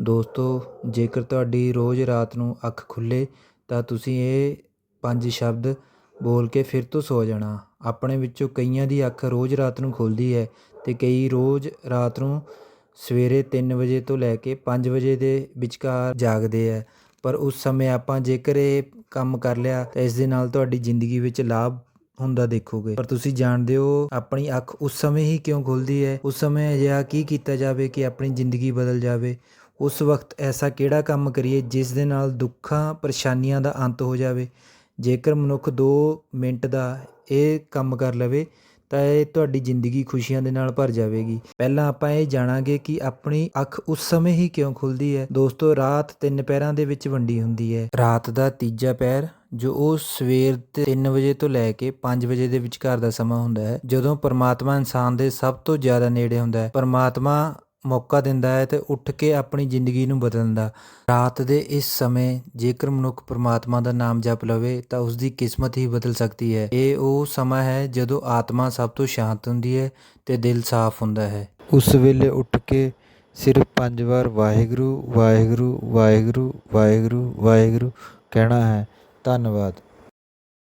ਦੋਸਤੋ, ਜੇਕਰ ਤੁਹਾਡੀ ਰੋਜ਼ ਰਾਤ ਨੂੰ ਅੱਖ ਖੁੱਲ੍ਹੇ, ਤਾਂ ਤੁਸੀਂ ਇਹ ਪੰਜ ਸ਼ਬਦ ਬੋਲ ਕੇ ਫਿਰ ਤੋਂ ਸੌ ਜਾਣਾ। ਆਪਣੇ ਵਿੱਚੋਂ ਕਈਆਂ ਦੀ ਅੱਖ ਰੋਜ਼ ਰਾਤ ਨੂੰ ਖੁੱਲ੍ਹਦੀ ਹੈ ਅਤੇ ਕਈ ਰੋਜ਼ ਰਾਤ ਨੂੰ ਸਵੇਰੇ ਤਿੰਨ ਵਜੇ ਤੋਂ ਲੈ ਕੇ ਪੰਜ ਵਜੇ ਦੇ ਵਿਚਕਾਰ ਜਾਗਦੇ ਹੈ। ਪਰ ਉਸ ਸਮੇਂ ਆਪਾਂ ਜੇਕਰ ਇਹ ਕੰਮ ਕਰ ਲਿਆ, ਤਾਂ ਇਸ ਦੇ ਨਾਲ ਤੁਹਾਡੀ ਜ਼ਿੰਦਗੀ ਵਿੱਚ ਲਾਭ ਹੁੰਦਾ ਦੇਖੋਗੇ। ਪਰ ਤੁਸੀਂ ਜਾਣਦੇ ਹੋ, ਆਪਣੀ ਅੱਖ ਉਸ ਸਮੇਂ ਹੀ ਕਿਉਂ ਖੁੱਲਦੀ ਹੈ? ਉਸ ਸਮੇਂ ਅਜਿਹਾ ਕੀ ਕੀਤਾ ਜਾਵੇ ਕਿ ਆਪਣੀ ਜ਼ਿੰਦਗੀ ਬਦਲ ਜਾਵੇ? ਉਸ ਵਕਤ ਐਸਾ ਕਿਹੜਾ ਕੰਮ ਕਰੀਏ ਜਿਸ ਦੇ ਨਾਲ ਦੁੱਖਾਂ, ਪਰੇਸ਼ਾਨੀਆਂ ਦਾ ਅੰਤ ਹੋ ਜਾਵੇ? ਜੇਕਰ ਮਨੁੱਖ 2 ਮਿੰਟ ਦਾ ਇਹ ਕੰਮ ਕਰ ਲਵੇ, ਤਾਂ ਇਹ ਤੁਹਾਡੀ ਜ਼ਿੰਦਗੀ ਖੁਸ਼ੀਆਂ ਦੇ ਨਾਲ ਭਰ ਜਾਵੇਗੀ। ਪਹਿਲਾਂ ਆਪਾਂ ਇਹ ਜਾਣਾਂਗੇ ਕਿ ਆਪਣੀ ਅੱਖ ਉਸ ਸਮੇਂ ਹੀ ਕਿਉਂ ਖੁੱਲਦੀ ਹੈ? ਦੋਸਤੋ, ਰਾਤ ਤਿੰਨ ਪੈਰਾਂ ਦੇ ਵਿੱਚ ਵੰਡੀ ਹੁੰਦੀ ਹੈ। ਰਾਤ ਦਾ ਤੀਜਾ ਪੈਰ, ਜੋ ਉਹ ਸਵੇਰ ਦੇ 3 ਵਜੇ ਤੋਂ ਲੈ ਕੇ 5 ਵਜੇ ਦੇ ਵਿਚਕਾਰ ਦਾ ਸਮਾਂ ਹੁੰਦਾ ਹੈ, ਜਦੋਂ ਪਰਮਾਤਮਾ ਇਨਸਾਨ ਦੇ ਸਭ ਤੋਂ ਜ਼ਿਆਦਾ ਨੇੜੇ ਹੁੰਦਾ ਹੈ। ਪਰਮਾਤਮਾ ਮੌਕਾ ਦਿੰਦਾ ਹੈ ਤੇ ਉੱਠ ਕੇ ਆਪਣੀ ਜ਼ਿੰਦਗੀ ਨੂੰ ਬਦਲਣ ਦਾ ਰਾਤ ਦੇ ਇਸ ਸਮੇਂ ਜੇਕਰ ਮਨੁੱਖ ਪਰਮਾਤਮਾ ਦਾ ਨਾਮ ਜਪ ਲਵੇ ਤਾਂ ਉਸ ਦੀ ਕਿਸਮਤ ਹੀ ਬਦਲ ਸਕਦੀ ਹੈ। ਇਹ ਉਹ ਸਮਾਂ ਹੈ ਜਦੋਂ ਆਤਮਾ ਸਭ ਤੋਂ ਸ਼ਾਂਤ ਹੁੰਦੀ ਹੈ ਤੇ ਦਿਲ ਸਾਫ਼ ਹੁੰਦਾ ਹੈ। ਉਸ ਵੇਲੇ ਉੱਠ ਕੇ ਸਿਰਫ ਪੰਜ ਵਾਰ ਵਾਹਿਗੁਰੂ ਵਾਹਿਗੁਰੂ ਵਾਹਿਗੁਰੂ ਵਾਹਿਗੁਰੂ ਵਾਹਿਗੁਰੂ ਕਹਿਣਾ ਹੈ। ਧੰਨਵਾਦ।